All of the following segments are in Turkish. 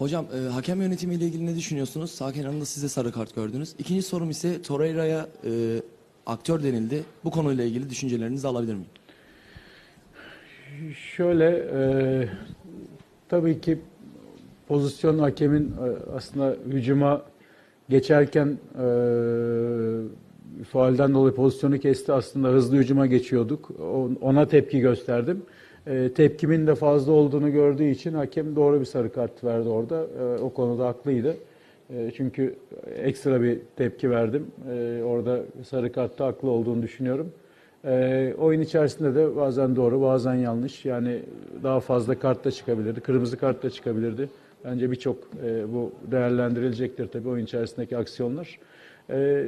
Hocam e, hakem yönetimiyle ilgili ne düşünüyorsunuz? Sağ kenarında siz de sarı kart gördünüz. İkinci sorum ise Torreira'ya e, aktör denildi. Bu konuyla ilgili düşüncelerinizi alabilir miyim? Şöyle, e, tabii ki pozisyon hakemin e, aslında hücuma geçerken e, faalden dolayı pozisyonu kesti. Aslında hızlı hücuma geçiyorduk. Ona tepki gösterdim. E, tepkimin de fazla olduğunu gördüğü için hakem doğru bir sarı kart verdi orada. E, o konuda haklıydı. E, çünkü ekstra bir tepki verdim. Orada sarı kartta haklı olduğunu düşünüyorum. Oyun içerisinde de bazen doğru, bazen yanlış. Yani daha fazla kart da çıkabilirdi, kırmızı kart da çıkabilirdi. Bence birçok bu değerlendirilecektir tabii oyun içerisindeki aksiyonlar. E,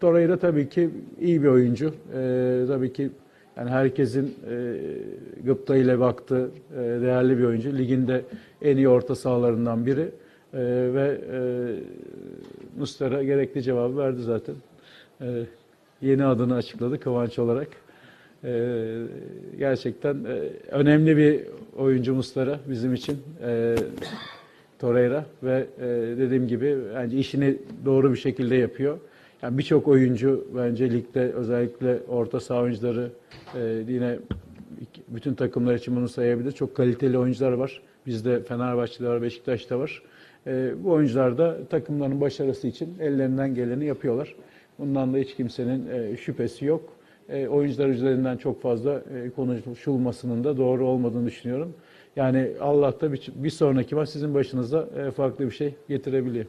Torreira tabii ki iyi bir oyuncu. Tabii ki yani herkesin e, gıpta ile baktığı e, değerli bir oyuncu. Liginde en iyi orta sahalarından biri. E, ve e, Mustera gerekli cevabı verdi zaten. E, yeni adını açıkladı Kıvanç olarak. E, gerçekten e, önemli bir oyuncu Mustera bizim için. E, Torreira ve e, dediğim gibi bence işini doğru bir şekilde yapıyor. Yani birçok oyuncu bence ligde özellikle orta saha oyuncuları e, yine bütün takımlar için bunu sayabilir. Çok kaliteli oyuncular var. Bizde Fenerbahçe'de var, Beşiktaş'ta var. E, bu oyuncular da takımların başarısı için ellerinden geleni yapıyorlar. Bundan da hiç kimsenin e, şüphesi yok. E, oyuncular üzerinden çok fazla e, konuşulmasının da doğru olmadığını düşünüyorum. Yani Allah da bir, bir sonraki maç sizin başınıza e, farklı bir şey getirebiliyor.